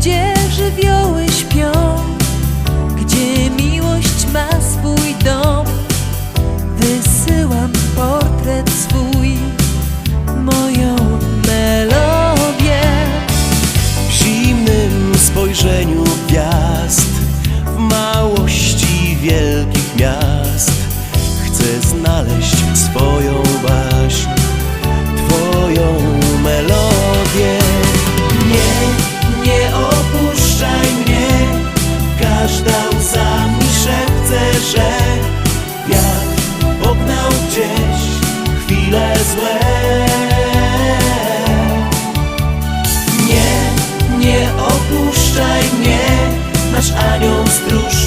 gdzie żywioły śpią, gdzie miłość ma swój dom. Wysyłam portret swój, moją melodię. W zimnym spojrzeniu gwiazd W małości wielkich miast Chcę znaleźć swoją Każda łza mi szepce, że Wiatr pognał gdzieś chwile złe. Nie, nie opuszczaj mnie Nasz anioł strój